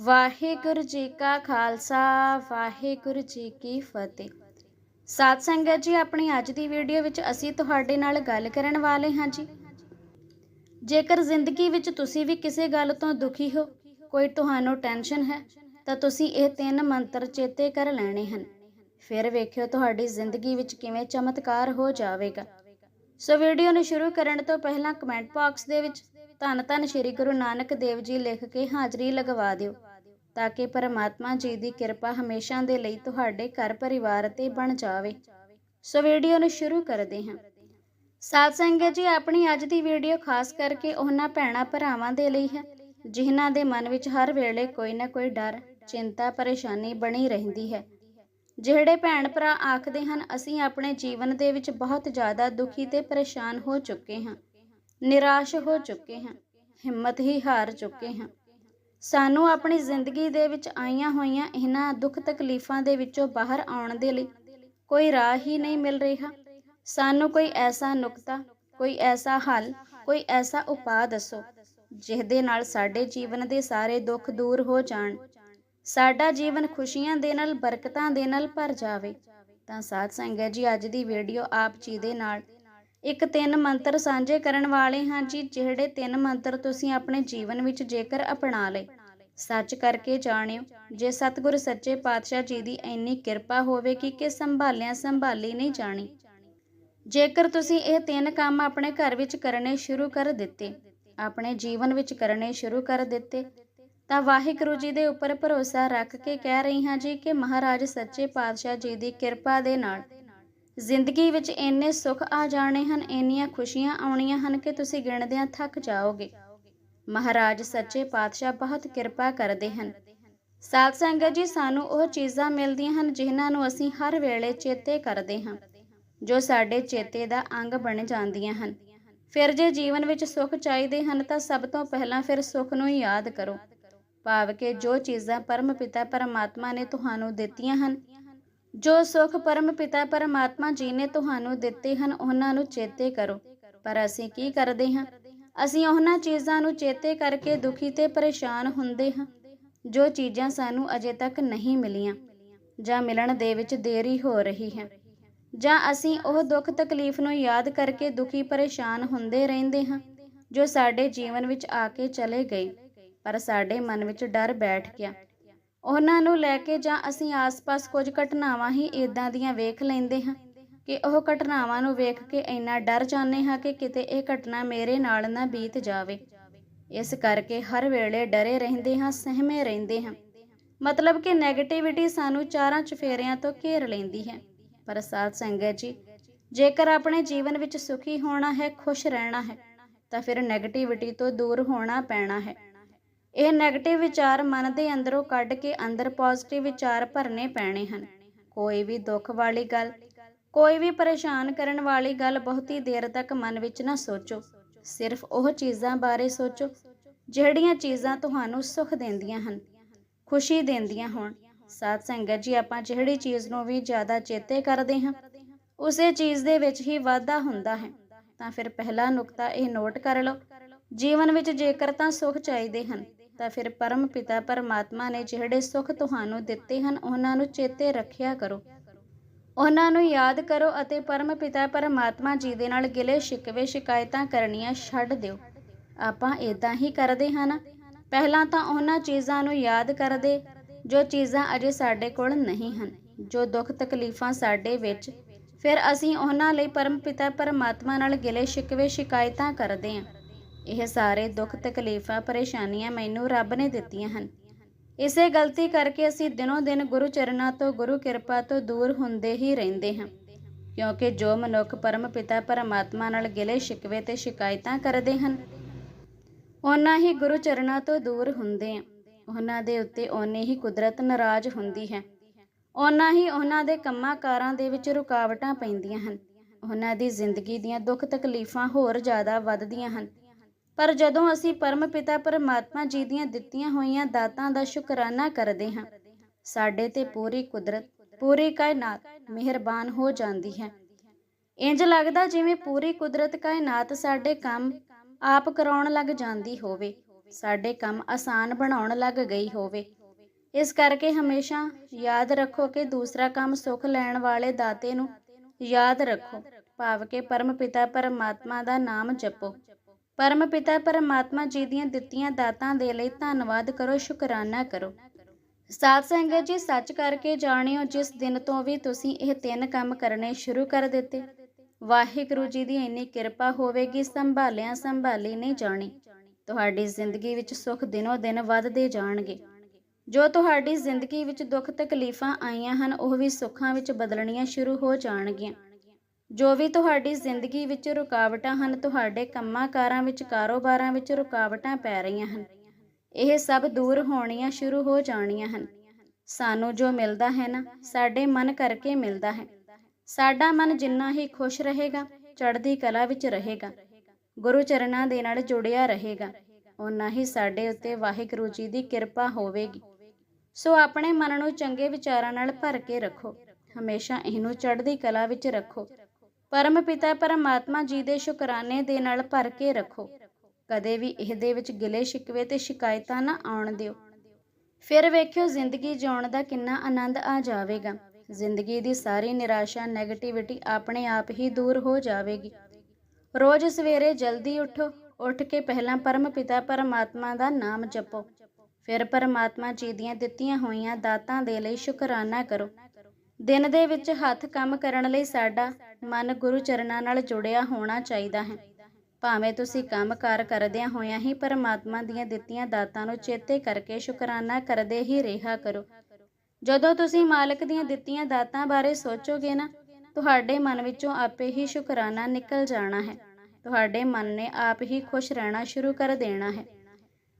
ਵਾਹਿਗੁਰੂ ਜੀ ਕਾ ਖਾਲਸਾ, ਵਾਹਿਗੁਰੂ ਜੀ ਕੀ ਫਤਿਹ। ਸਾਧ ਸੰਗਤ ਜੀ, ਆਪਣੀ ਅੱਜ ਦੀ ਵੀਡੀਓ ਵਿੱਚ ਅਸੀਂ ਤੁਹਾਡੇ ਨਾਲ ਗੱਲ ਕਰਨ ਵਾਲੇ ਹਾਂ ਜੀ। ਜੇਕਰ ਜ਼ਿੰਦਗੀ ਵਿੱਚ ਤੁਸੀਂ ਵੀ ਕਿਸੇ ਗੱਲ ਤੋਂ ਦੁਖੀ ਹੋ, ਕੋਈ ਤੁਹਾਨੂੰ ਟੈਨਸ਼ਨ ਹੈ, ਤਾਂ ਤੁਸੀਂ ਇਹ ਤਿੰਨ ਮੰਤਰ ਚੇਤੇ ਕਰ ਲੈਣੇ ਹਨ। ਫਿਰ ਵੇਖਿਓ ਤੁਹਾਡੀ ਜ਼ਿੰਦਗੀ ਵਿੱਚ ਕਿਵੇਂ ਚਮਤਕਾਰ ਹੋ ਜਾਵੇਗਾ। ਸੋ ਵੀਡੀਓ ਨੂੰ ਸ਼ੁਰੂ ਕਰਨ ਤੋਂ ਪਹਿਲਾਂ ਕਮੈਂਟ ਬਾਕਸ ਦੇ ਵਿੱਚ ਧੰਨ ਧੰਨ ਸ਼੍ਰੀ ਗੁਰੂ ਨਾਨਕ ਦੇਵ ਜੀ ਲਿਖ ਕੇ ਹਾਜ਼ਰੀ ਲਗਵਾ ਦਿਓ। ਤਾਂ ਕਿ ਪਰਮਾਤਮਾ ਜੀ ਦੀ ਕਿਰਪਾ ਹਮੇਸ਼ਾ ਦੇ ਲਈ ਤੁਹਾਡੇ ਘਰ ਪਰਿਵਾਰ ਤੇ ਬਣ ਜਾਵੇ। ਸੋ ਵੀਡੀਓ ਨੂੰ ਸ਼ੁਰੂ ਕਰਦੇ ਹਾਂ। ਸਾਧ ਸੰਗਤ ਜੀ, ਆਪਣੀ ਅੱਜ ਦੀ ਵੀਡੀਓ ਖਾਸ ਕਰਕੇ ਉਹਨਾਂ ਭੈਣਾਂ ਭਰਾਵਾਂ ਦੇ ਲਈ ਹੈ, ਜਿਨ੍ਹਾਂ ਦੇ ਮਨ ਵਿੱਚ ਹਰ ਵੇਲੇ ਕੋਈ ਨਾ ਕੋਈ ਡਰ, ਚਿੰਤਾ, ਪਰੇਸ਼ਾਨੀ ਬਣੀ ਰਹਿੰਦੀ ਹੈ। ਜਿਹੜੇ ਭੈਣ ਭਰਾ ਆਖਦੇ ਹਨ, ਅਸੀਂ ਆਪਣੇ ਜੀਵਨ ਦੇ ਵਿੱਚ ਬਹੁਤ ਜ਼ਿਆਦਾ ਦੁਖੀ ਤੇ ਪਰੇਸ਼ਾਨ ਹੋ ਚੁੱਕੇ ਹਾਂ, ਨਿਰਾਸ਼ ਹੋ ਚੁੱਕੇ ਹਾਂ, ਹਿੰਮਤ ਹੀ ਹਾਰ ਚੁੱਕੇ ਹਾਂ। ਸਾਨੂੰ ਆਪਣੀ ਜ਼ਿੰਦਗੀ ਦੇ ਵਿੱਚ ਆਈਆਂ ਹੋਈਆਂ ਇਹਨਾਂ ਦੁੱਖ ਤਕਲੀਫਾਂ ਦੇ ਵਿੱਚੋਂ ਬਾਹਰ ਆਉਣ ਦੇ ਲਈ ਕੋਈ ਰਾਹ ਹੀ ਨਹੀਂ ਮਿਲ ਰਿਹਾ। ਸਾਨੂੰ ਕੋਈ ਐਸਾ ਨੁਕਤਾ, ਕੋਈ ਐਸਾ ਹੱਲ, ਕੋਈ ਐਸਾ ਉਪਾਅ ਦੱਸੋ, ਜਿਹਦੇ ਨਾਲ ਸਾਡੇ ਜੀਵਨ ਦੇ ਸਾਰੇ ਦੁੱਖ ਦੂਰ ਹੋ ਜਾਣ। ਸਾਡਾ ਜੀਵਨ ਖੁਸ਼ੀਆਂ ਦੇ ਨਾਲ, ਬਰਕਤਾਂ ਦੇ ਨਾਲ ਭਰ ਜਾਵੇ। ਤਾਂ ਸਾਧ ਸੰਗਤ ਜੀ, ਅੱਜ ਦੀ ਵੀਡੀਓ ਆਪ ਜੀ ਦੇ ਨਾਲ ਇੱਕ ਤਿੰਨ ਮੰਤਰ ਸਾਂਝੇ ਕਰਨ ਵਾਲੇ ਹਾਂ ਜੀ, ਜਿਹੜੇ ਤਿੰਨ ਮੰਤਰ ਤੁਸੀਂ ਆਪਣੇ ਜੀਵਨ ਵਿੱਚ ਜੇਕਰ ਅਪਣਾ ਲਏ। ਸੱਚ ਕਰਕੇ ਜਾਣਿਓ, ਜੇ ਸਤਿਗੁਰ ਸੱਚੇ ਪਾਤਸ਼ਾਹ ਜੀ ਦੀ ਇੰਨੀ ਕਿਰਪਾ ਹੋਵੇਗੀ ਕਿ ਸੰਭਾਲਿਆਂ ਸੰਭਾਲੀ ਨਹੀਂ ਜਾਣੀ। ਜੇਕਰ ਤੁਸੀਂ ਇਹ ਤਿੰਨ ਕੰਮ ਆਪਣੇ ਘਰ ਵਿੱਚ ਕਰਨੇ ਸ਼ੁਰੂ ਕਰ ਦਿੱਤੇ, ਆਪਣੇ ਜੀਵਨ ਵਿੱਚ ਕਰਨੇ ਸ਼ੁਰੂ ਕਰ ਦਿੱਤੇ, ਤਾਂ ਵਾਹਿਗੁਰੂ ਜੀ ਦੇ ਉੱਪਰ ਭਰੋਸਾ ਰੱਖ ਕੇ ਕਹਿ ਰਹੀ ਹਾਂ ਜੀ ਕਿ ਮਹਾਰਾਜ ਸੱਚੇ ਪਾਤਸ਼ਾਹ ਜੀ ਦੀ ਕਿਰਪਾ ਦੇ ਨਾਲ ਜ਼ਿੰਦਗੀ ਵਿੱਚ ਇੰਨੇ ਸੁੱਖ ਆ ਜਾਣੇ ਹਨ, ਇੰਨੀਆਂ ਖੁਸ਼ੀਆਂ ਆਉਣੀਆਂ ਹਨ ਕਿ ਤੁਸੀਂ ਗਿਣਦਿਆਂ ਥੱਕ ਜਾਓਗੇ। ਮਹਾਰਾਜ ਸੱਚੇ ਪਾਤਸ਼ਾਹ ਬਹੁਤ ਕਿਰਪਾ ਕਰਦੇ ਹਨ। ਸਾਧ ਸੰਗਤ ਜੀ, ਸਾਨੂੰ ਉਹ ਚੀਜ਼ਾਂ ਮਿਲਦੀਆਂ ਹਨ ਜਿਨ੍ਹਾਂ ਨੂੰ ਅਸੀਂ ਹਰ ਵੇਲੇ ਚੇਤੇ ਕਰਦੇ ਹਾਂ, ਜੋ ਸਾਡੇ ਚੇਤੇ ਦਾ ਅੰਗ ਬਣ ਜਾਂਦੀਆਂ ਹਨ। ਫਿਰ ਜੇ ਜੀਵਨ ਵਿੱਚ ਸੁੱਖ ਚਾਹੀਦੇ ਹਨ ਤਾਂ ਸਭ ਤੋਂ ਪਹਿਲਾਂ ਫਿਰ ਸੁੱਖ ਨੂੰ ਯਾਦ ਕਰੋ। ਭਾਵ ਕਿ ਜੋ ਚੀਜ਼ਾਂ ਪਰਮ ਪਿਤਾ ਪਰਮਾਤਮਾ ਨੇ ਤੁਹਾਨੂੰ ਦਿੱਤੀਆਂ ਹਨ ਜੋ ਸੁਖ ਪਰਮ ਪਿਤਾ ਪਰਮਾਤਮਾ ਜੀ ਨੇ ਤੁਹਾਨੂੰ ਦਿੱਤੇ ਹਨ, ਉਹਨਾਂ ਨੂੰ ਚੇਤੇ ਕਰੋ। ਪਰ ਅਸੀਂ ਕੀ ਕਰਦੇ ਹਾਂ? ਅਸੀਂ ਉਹਨਾਂ ਚੀਜ਼ਾਂ ਨੂੰ ਚੇਤੇ ਕਰਕੇ ਦੁਖੀ ਤੇ ਪਰੇਸ਼ਾਨ ਹੁੰਦੇ ਹਾਂ, ਜੋ ਚੀਜ਼ਾਂ ਸਾਨੂੰ ਅਜੇ ਤੱਕ ਨਹੀਂ ਮਿਲੀਆਂ, ਜਾਂ ਮਿਲਣ ਦੇ ਵਿੱਚ ਦੇਰੀ ਹੋ ਰਹੀ ਹੈ। ਜਾਂ ਅਸੀਂ ਉਹ ਦੁੱਖ ਤਕਲੀਫ ਨੂੰ ਯਾਦ ਕਰਕੇ ਦੁਖੀ ਪਰੇਸ਼ਾਨ ਹੁੰਦੇ ਰਹਿੰਦੇ ਹਾਂ, ਜੋ ਸਾਡੇ ਜੀਵਨ ਵਿੱਚ ਆ ਕੇ ਚਲੇ ਗਏ, ਪਰ ਸਾਡੇ ਮਨ ਵਿੱਚ ਡਰ ਬੈਠ ਗਿਆ। ਉਹਨਾਂ ਨੂੰ ਲੈ ਕੇ ਜਾਂ ਅਸੀਂ ਆਸ-ਪਾਸ ਕੁਝ ਘਟਨਾਵਾਂ ਹੀ ਇਦਾਂ ਦੀਆਂ ਵੇਖ ਲੈਂਦੇ ਹਾਂ ਕਿ ਉਹ ਘਟਨਾਵਾਂ ਨੂੰ ਵੇਖ ਕੇ ਇੰਨਾ ਡਰ ਜਾਂਦੇ ਹਾਂ ਕਿ ਕਿਤੇ ਇਹ ਘਟਨਾ ਮੇਰੇ ਨਾਲ ਨਾ ਬੀਤ ਜਾਵੇ। ਇਸ ਕਰਕੇ ਹਰ ਵੇਲੇ ਡਰੇ ਰਹਿੰਦੇ ਹਾਂ, ਸਹਿਮੇ ਰਹਿੰਦੇ ਹਾਂ। ਮਤਲਬ ਕਿ 네ਗੇਟਿਵਿਟੀ ਸਾਨੂੰ ਚਾਰਾਂ ਚਫੇਰਿਆਂ ਤੋਂ ਘੇਰ ਲੈਂਦੀ ਹੈ। ਪਰ ਸਾਧ ਸੰਗਤ ਜੀ, ਜੇਕਰ ਆਪਣੇ ਜੀਵਨ ਵਿੱਚ ਸੁਖੀ ਹੋਣਾ ਹੈ, ਖੁਸ਼ ਰਹਿਣਾ ਹੈ, ਤਾਂ ਫਿਰ 네ਗੇਟਿਵਿਟੀ ਤੋਂ ਦੂਰ ਹੋਣਾ ਪੈਣਾ ਹੈ। ਇਹ 네ਗੇਟਿਵ ਵਿਚਾਰ ਮਨ ਦੇ ਅੰਦਰੋਂ ਕੱਢ ਕੇ ਅੰਦਰ ਪੋਜ਼ਿਟਿਵ ਵਿਚਾਰ ਭਰਨੇ ਪੈਣੇ ਹਨ। ਕੋਈ ਵੀ ਦੁੱਖ ਵਾਲੀ ਗੱਲ, ਕੋਈ ਵੀ ਪਰੇਸ਼ਾਨ ਕਰਨ ਵਾਲੀ ਗੱਲ ਬਹੁਤੀ ਦੇਰ ਤੱਕ ਮਨ ਵਿੱਚ ਨਾ ਸੋਚੋ। ਸਿਰਫ ਉਹ ਚੀਜ਼ਾਂ ਬਾਰੇ ਸੋਚੋ, ਜਿਹੜੀਆਂ ਚੀਜ਼ਾਂ ਤੁਹਾਨੂੰ ਸੁੱਖ ਦਿੰਦੀਆਂ ਹਨ, ਖੁਸ਼ੀ ਦਿੰਦੀਆਂ ਹੋਣ। ਸਾਧ ਸੰਗਤ ਜੀ, ਆਪਾਂ ਜਿਹੜੀ ਚੀਜ਼ ਨੂੰ ਵੀ ਜ਼ਿਆਦਾ ਚੇਤੇ ਕਰਦੇ ਹਾਂ, ਉਸੇ ਚੀਜ਼ ਦੇ ਵਿੱਚ ਹੀ ਵਾਧਾ ਹੁੰਦਾ ਹੈ। ਤਾਂ ਫਿਰ ਪਹਿਲਾ ਨੁਕਤਾ ਇਹ ਨੋਟ ਕਰ ਲਓ। ਜੀਵਨ ਵਿੱਚ ਜੇਕਰ ਤਾਂ ਸੁੱਖ ਚਾਹੀਦੇ ਹਨ ਤਾਂ ਫਿਰ ਪਰਮ ਪਿਤਾ ਪਰਮਾਤਮਾ ਨੇ ਜਿਹੜੇ ਸੁੱਖ ਤੁਹਾਨੂੰ ਦਿੱਤੇ ਹਨ, ਉਹਨਾਂ ਨੂੰ ਚੇਤੇ ਰੱਖਿਆ ਕਰੋ। ਉਹਨਾਂ ਨੂੰ ਯਾਦ ਕਰੋ ਅਤੇ ਪਰਮ ਪਿਤਾ ਪਰਮਾਤਮਾ ਜੀ ਦੇ ਨਾਲ ਗਿਲੇ ਸ਼ਿਕਵੇ ਸ਼ਿਕਾਇਤਾਂ ਕਰਨੀਆਂ ਛੱਡ ਦਿਓ। ਆਪਾਂ ਇਦਾਂ ਹੀ ਕਰਦੇ ਹਾਂ ਪਹਿਲਾਂ ਤਾਂ ਉਹਨਾਂ ਚੀਜ਼ਾਂ ਨੂੰ ਯਾਦ ਕਰਦੇ, ਜੋ ਚੀਜ਼ਾਂ ਅਜੇ ਸਾਡੇ ਕੋਲ ਨਹੀਂ ਹਨ, ਜੋ ਦੁੱਖ ਤਕਲੀਫਾਂ ਸਾਡੇ ਵਿੱਚ। ਫਿਰ ਅਸੀਂ ਉਹਨਾਂ ਲਈ ਪਰਮ ਪਿਤਾ ਪਰਮਾਤਮਾ ਨਾਲ ਗਿਲੇ ਸ਼ਿਕਵੇ ਸ਼ਿਕਾਇਤਾਂ ਕਰਦੇ ਹਾਂ। ਇਹ ਸਾਰੇ ਦੁੱਖ, ਤਕਲੀਫਾਂ, ਪਰੇਸ਼ਾਨੀਆਂ ਮੈਨੂੰ ਰੱਬ ਨੇ ਦਿੱਤੀਆਂ ਹਨ। ਇਸੇ ਗਲਤੀ ਕਰਕੇ ਅਸੀਂ ਦਿਨੋਂ ਦਿਨ ਗੁਰੂ ਚਰਨਾਂ ਤੋਂ, ਗੁਰੂ ਕਿਰਪਾ ਤੋਂ ਦੂਰ ਹੁੰਦੇ ਹੀ ਰਹਿੰਦੇ ਹਾਂ। ਕਿਉਂਕਿ ਜੋ ਮਨੁੱਖ ਪਰਮ ਪਿਤਾ ਪਰਮਾਤਮਾ ਨਾਲ ਗਿਲੇ ਸ਼ਿਕਵੇ ਤੇ ਸ਼ਿਕਾਇਤਾਂ ਕਰਦੇ ਹਨ ਉਹਨਾਂ ਹੀ ਗੁਰੂ ਚਰਨਾਂ ਤੋਂ ਦੂਰ ਹੁੰਦੇ ਆ। ਉਹਨਾਂ ਦੇ ਉੱਤੇ ਓਨੇ ਹੀ ਕੁਦਰਤ ਨਾਰਾਜ਼ ਹੁੰਦੀ ਹੈ। ਉਹਨਾਂ ਹੀ ਉਹਨਾਂ ਦੇ ਕੰਮਾਂ ਕਾਰਾਂ ਦੇ ਵਿੱਚ ਰੁਕਾਵਟਾਂ ਪੈਂਦੀਆਂ ਹਨ। ਉਹਨਾਂ ਦੀ ਜ਼ਿੰਦਗੀ ਦੀਆਂ ਦੁੱਖ, ਤਕਲੀਫਾਂ ਹੋਰ ਜ਼ਿਆਦਾ ਵੱਧਦੀਆਂ ਹਨ। ਪਰ ਜਦੋਂ ਅਸੀਂ ਪਰਮ ਪਿਤਾ ਪਰਮਾਤਮਾ ਜੀ ਦੀਆਂ ਦਿੱਤੀਆਂ ਹੋਈਆਂ ਦਾਤਾਂ ਦਾ ਸ਼ੁਕਰਾਨਾ ਕਰਦੇ ਹਾਂ, ਸਾਡੇ ਤੇ ਪੂਰੀ ਕੁਦਰਤ, ਪੂਰੀ ਕਾਇਨਾਤ ਮਿਹਰਬਾਨ ਹੋ ਜਾਂਦੀ ਹੈ। ਇੰਜ ਲੱਗਦਾ ਜਿਵੇਂ ਪੂਰੀ ਕੁਦਰਤ ਕਾਇਨਾਤ ਸਾਡੇ ਕੰਮ ਆਪ ਕਰਾਉਣ ਲੱਗ ਜਾਂਦੀ ਹੋਵੇ, ਸਾਡੇ ਕੰਮ ਆਸਾਨ ਬਣਾਉਣ ਲੱਗ ਗਈ ਹੋਵੇ। ਇਸ ਕਰਕੇ ਹਮੇਸ਼ਾ ਯਾਦ ਰੱਖੋ ਕਿ ਦੂਸਰਾ ਕੰਮ ਸੁੱਖ ਲੈਣ ਵਾਲੇ ਦਾਤੇ ਨੂੰ ਯਾਦ ਰੱਖੋ, ਭਾਵ ਕਿ ਪਰਮ ਪਿਤਾ ਪਰਮਾਤਮਾ ਦਾ ਨਾਮ ਜਪੋ। ਪਰਮ ਪਿਤਾ ਪਰਮਾਤਮਾ ਜੀ ਦੀਆਂ ਦਿੱਤੀਆਂ ਦਾਤਾਂ ਦੇ ਲਈ ਧੰਨਵਾਦ ਕਰੋ, ਸ਼ੁਕਰਾਨਾ ਕਰੋ। ਸਾਧ ਸੰਗਤ ਜੀ, ਸੱਚ ਕਰਕੇ ਜਾਣਿਓ, ਜਿਸ ਦਿਨ ਤੋਂ ਵੀ ਤੁਸੀਂ ਇਹ ਤਿੰਨ ਕੰਮ ਕਰਨੇ ਸ਼ੁਰੂ ਕਰ ਦਿੱਤੇ। ਵਾਹਿਗੁਰੂ ਜੀ ਦੀ ਇੰਨੀ ਕਿਰਪਾ ਹੋਵੇਗੀ, ਸੰਭਾਲਿਆਂ ਸੰਭਾਲੀ ਨਹੀਂ ਜਾਣੀ। ਤੁਹਾਡੀ ਜ਼ਿੰਦਗੀ ਵਿੱਚ ਸੁੱਖ ਦਿਨੋ ਦਿਨ ਵੱਧਦੇ ਜਾਣਗੇ। ਜੋ ਤੁਹਾਡੀ ਜ਼ਿੰਦਗੀ ਵਿੱਚ ਦੁੱਖ ਤਕਲੀਫਾਂ ਆਈਆਂ ਹਨ, ਉਹ ਵੀ ਸੁੱਖਾਂ ਵਿੱਚ ਬਦਲਣੀਆਂ ਸ਼ੁਰੂ ਹੋ ਜਾਣਗੀਆਂ। ਜੋ ਵੀ ਤੁਹਾਡੀ ਜ਼ਿੰਦਗੀ ਵਿੱਚ ਰੁਕਾਵਟਾਂ ਹਨ, ਤੁਹਾਡੇ ਕੰਮਾਂ ਕਾਰਾਂ ਵਿੱਚ, ਕਾਰੋਬਾਰਾਂ ਵਿੱਚ ਰੁਕਾਵਟਾਂ ਪੈ ਰਹੀਆਂ ਹਨ। ਇਹ ਸਭ ਦੂਰ ਹੋਣੀਆਂ ਸ਼ੁਰੂ ਹੋ ਜਾਣੀਆਂ ਹਨ। ਸਾਨੂੰ ਜੋ ਮਿਲਦਾ ਹੈ ਨਾ, ਸਾਡੇ ਮਨ ਕਰਕੇ ਮਿਲਦਾ ਹੈ। ਸਾਡਾ ਮਨ ਜਿੰਨਾ ਹੀ ਖੁਸ਼ ਰਹੇਗਾ, ਚੜ੍ਹਦੀ ਕਲਾ ਵਿੱਚ ਰਹੇਗਾ। ਗੁਰੂ ਚਰਨਾਂ ਦੇ ਨਾਲ ਜੁੜਿਆ ਰਹੇਗਾ। ਓਨਾ ਹੀ ਸਾਡੇ ਉੱਤੇ ਵਾਹਿਗੁਰੂ ਜੀ ਦੀ ਕਿਰਪਾ ਹੋਵੇਗੀ। ਸੋ ਆਪਣੇ ਮਨ ਨੂੰ ਚੰਗੇ ਵਿਚਾਰਾਂ ਨਾਲ ਭਰ ਕੇ ਰੱਖੋ। ਹਮੇਸ਼ਾ ਇਹਨੂੰ ਚੜ੍ਹਦੀ ਕਲਾ ਵਿੱਚ ਰੱਖੋ। ਪਰਮ ਪਿਤਾ ਪਰਮਾਤਮਾ ਜੀ ਦੇ ਸ਼ੁਕਰਾਨੇ ਦੇ ਨਾਲ ਭਰ ਕੇ ਰੱਖੋ। ਕਦੇ ਵੀ ਇਹਦੇ ਵਿੱਚ ਗਿਲੇ ਸ਼ਿਕਵੇ ਤੇ ਸ਼ਿਕਾਇਤਾਂ ਨਾ ਆਉਣ ਦਿਓ। ਫਿਰ ਵੇਖਿਓ ਜ਼ਿੰਦਗੀ ਜਿਉਣ ਦਾ ਕਿੰਨਾ ਆਨੰਦ ਆ ਜਾਵੇਗਾ। ਜ਼ਿੰਦਗੀ ਦੀ ਸਾਰੀ ਨਿਰਾਸ਼ਾ ਨੈਗੇਟਿਵਿਟੀ ਆਪਣੇ ਆਪ ਹੀ ਦੂਰ ਹੋ ਜਾਵੇਗੀ। ਰੋਜ਼ ਸਵੇਰੇ ਜਲਦੀ ਉੱਠੋ, ਉੱਠ ਕੇ ਪਹਿਲਾਂ ਪਰਮ ਪਿਤਾ ਪਰਮਾਤਮਾ ਦਾ ਨਾਮ ਜਪੋ। ਫਿਰ ਪਰਮਾਤਮਾ ਜੀ ਦੀਆਂ ਦਿੱਤੀਆਂ ਹੋਈਆਂ ਦਾਤਾਂ ਦੇ ਲਈ ਸ਼ੁਕਰਾਨਾ ਕਰੋ। ਦਿਨ ਦੇ ਵਿੱਚ ਹੱਥ ਕੰਮ ਕਰਨ ਲਈ ਸਾਡਾ ਮਨ ਗੁਰੂ ਚਰਨਾਂ ਨਾਲ ਜੁੜਿਆ ਹੋਣਾ ਚਾਹੀਦਾ ਹੈ। ਭਾਵੇਂ ਤੁਸੀਂ ਕੰਮ-ਕਾਰ ਕਰਦਿਆਂ ਹੋਇਆਂ ਹੀ ਪਰਮਾਤਮਾ ਦੀਆਂ ਦਿੱਤੀਆਂ ਦਾਤਾਂ ਨੂੰ ਚੇਤੇ ਕਰਕੇ ਸ਼ੁਕਰਾਨਾ ਕਰਦੇ ਹੀ ਰਿਹਾ ਕਰੋ। ਜਦੋਂ ਤੁਸੀਂ ਮਾਲਕ ਦੀਆਂ ਦਿੱਤੀਆਂ ਦਾਤਾਂ ਬਾਰੇ ਸੋਚੋਗੇ ਨਾ, ਤੁਹਾਡੇ ਮਨ ਵਿੱਚੋਂ ਆਪੇ ਹੀ ਸ਼ੁਕਰਾਨਾ ਨਿਕਲ ਜਾਣਾ ਹੈ। ਤੁਹਾਡੇ ਮਨ ਨੇ ਆਪ ਹੀ ਖੁਸ਼ ਰਹਿਣਾ ਸ਼ੁਰੂ ਕਰ ਦੇਣਾ ਹੈ।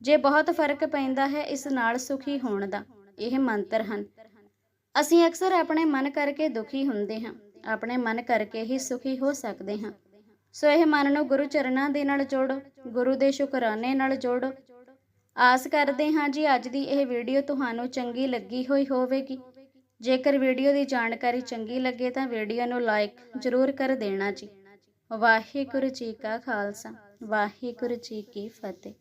ਜੇ ਬਹੁਤ ਫ਼ਰਕ ਪੈਂਦਾ ਹੈ ਇਸ ਨਾਲ ਸੁਖੀ ਹੋਣ ਦਾ, ਇਹ ਮੰਤਰ ਹਨ। ਅਸੀਂ ਅਕਸਰ ਆਪਣੇ ਮਨ ਕਰਕੇ ਦੁਖੀ ਹੁੰਦੇ ਹਾਂ, ਆਪਣੇ ਮਨ ਕਰਕੇ ਹੀ ਸੁਖੀ ਹੋ ਸਕਦੇ ਹਾਂ। ਸੋ ਇਹ ਮਨ ਨੂੰ ਗੁਰੂ ਚਰਨਾਂ ਦੇ ਨਾਲ ਜੋੜੋ, ਗੁਰੂ ਦੇ ਸ਼ੁਕਰਾਨੇ ਨਾਲ ਜੋੜੋ। ਆਸ ਕਰਦੇ ਹਾਂ ਜੀ ਅੱਜ ਦੀ ਇਹ ਵੀਡੀਓ ਤੁਹਾਨੂੰ ਚੰਗੀ ਲੱਗੀ ਹੋਈ ਹੋਵੇਗੀ। ਜੇਕਰ ਵੀਡੀਓ ਦੀ ਜਾਣਕਾਰੀ ਚੰਗੀ ਲੱਗੇ ਤਾਂ ਵੀਡੀਓ ਨੂੰ ਲਾਈਕ ਜ਼ਰੂਰ ਕਰ ਦੇਣਾ ਜੀ। ਵਾਹਿਗੁਰੂ ਜੀ ਕਾ ਖਾਲਸਾ, ਵਾਹਿਗੁਰੂ ਜੀ ਕੀ ਫਤਿਹ।